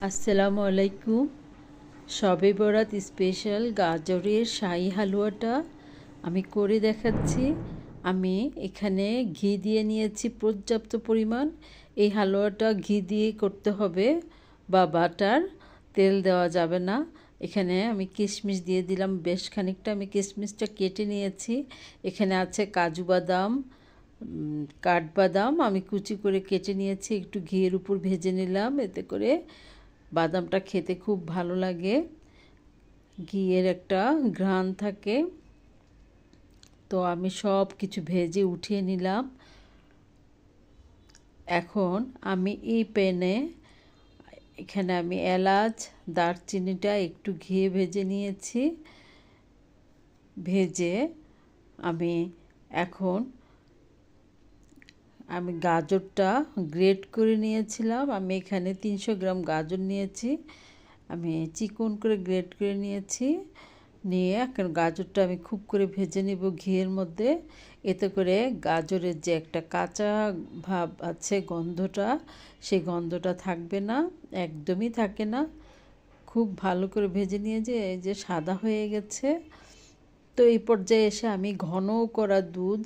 আসসালামু আলাইকুম। সবে বরাত স্পেশাল গাজরের শাহি হালুয়াটা আমি করে দেখাচ্ছি। আমি এখানে ঘি দিয়ে নিয়েছি পর্যাপ্ত পরিমাণ। এই হালুয়াটা ঘি দিয়ে করতে হবে বা বাটার। তেল দেওয়া যাবে না। এখানে আমি কিশমিশ দিয়ে দিলাম। বেশ খানিকটা আমি কিশমিশটা কেটে নিয়েছি। এখানে আছে কাজু বাদাম কাঠবাদাম। আমি কুচি করে কেটে নিয়েছি। একটু ঘিয়ের উপর ভেজে নিলাম। এতে করে বাদামটা খেতে খুব ভালো লাগে। ঘিয়ের একটা ঘ্রাণ থাকে। তো আমি সব কিছু ভেজে উঠিয়ে নিলাম। এখন আমি এই প্যানে এখানে আমি এলাচ, দারচিনিটা একটু ঘিয়ে ভেজে নিয়েছি। ভেজে আমি এখন আমি গাজরটা গ্রেট করে নিয়েছিলাম। আমি এখানে তিনশো গ্রাম গাজর নিয়েছি। আমি চিকন করে গ্রেট করে নিয়েছি। নিয়ে এখন গাজরটা আমি খুব করে ভেজে নেব ঘিয়ের মধ্যে। এতে করে গাজরের যে একটা কাঁচা ভাব আছে গন্ধটা সেই গন্ধটা থাকবে না, একদমই থাকে না। খুব ভালো করে ভেজে নিয়ে যে এই যে সাদা হয়ে গেছে। তো এই পর্যায়ে এসে আমি ঘন করা দুধ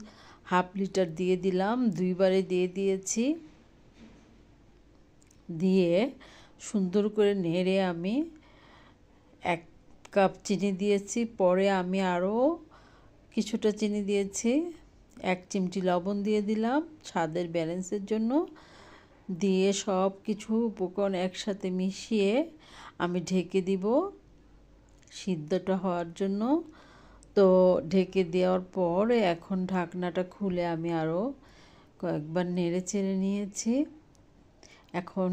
হাফ লিটার দিয়ে দিলাম, দুইবারে দিয়ে দিয়েছি। দিয়ে সুন্দর করে নেড়ে আমি এক কাপ চিনি দিয়েছি, পরে আমি আরও কিছুটা চিনি দিয়েছি, এক চিমটি লবণ দিয়ে দিলাম স্বাদের ব্যালেন্সের জন্য। দিয়ে সব কিছু উপকরণ একসাথে মিশিয়ে আমি ঢেকে দিব সিদ্ধটা হওয়ার জন্য। তো ঢেকে দেওয়ার পর এখন ঢাকনাটা খুলে আমি আরও কয়েকবার নেড়ে চেড়ে নিয়েছি। এখন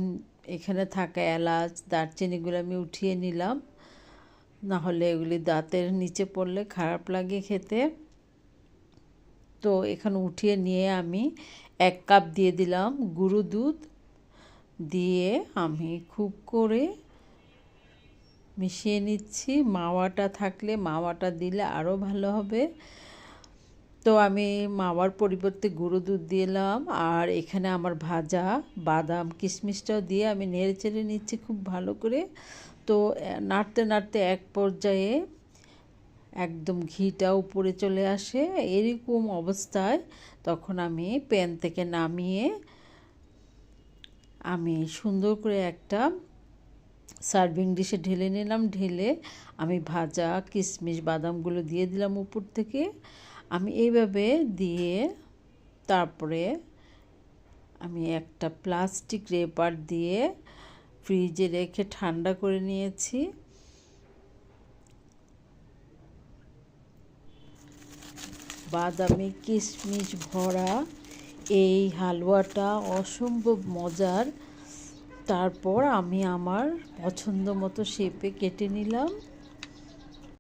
এখানে থাকা এলাচ, দারচিনিগুলো আমি উঠিয়ে নিলাম। না হলে এগুলি দাঁতের নিচে পড়লে খারাপ লাগে খেতে। তো এখানে উঠিয়ে নিয়ে আমি এক কাপ দিয়ে দিলাম গুঁড়ো দুধ। দিয়ে আমি খুব করে মিশিয়ে নিচ্ছি। মাওয়াটা থাকলে মাওয়াটা দিলে আরও ভালো হবে। তো আমি মাওয়ার পরিবর্তে গুঁড়ো দুধ দিলাম আর এখানে আমার ভাজা, বাদাম, কিশমিশটাও দিয়ে আমি নেড়ে চেড়ে নিচ্ছি খুব ভালো করে। তো নাড়তে নাড়তে এক পর্যায়ে একদম ঘিটা উপরে চলে আসে। এরকম অবস্থায় তখন আমি প্যান থেকে নামিয়ে আমি সুন্দর করে একটা সার্ভিং ডিশে ঢেলে নিলাম, ঢেলে আমি ভাজা কিশমিশ বাদামগুলো দিয়ে দিলাম উপর থেকে। আমি এইভাবে দিয়ে তারপরে আমি একটা প্লাস্টিক রেপার দিয়ে ফ্রিজে রেখে ঠান্ডা করে নিয়েছি। বাদামি কিশমিশ ভরা এই হালুয়াটা অসম্ভব মজার। তারপর আমি আমার পছন্দ মতো শেপে কেটে নিলাম।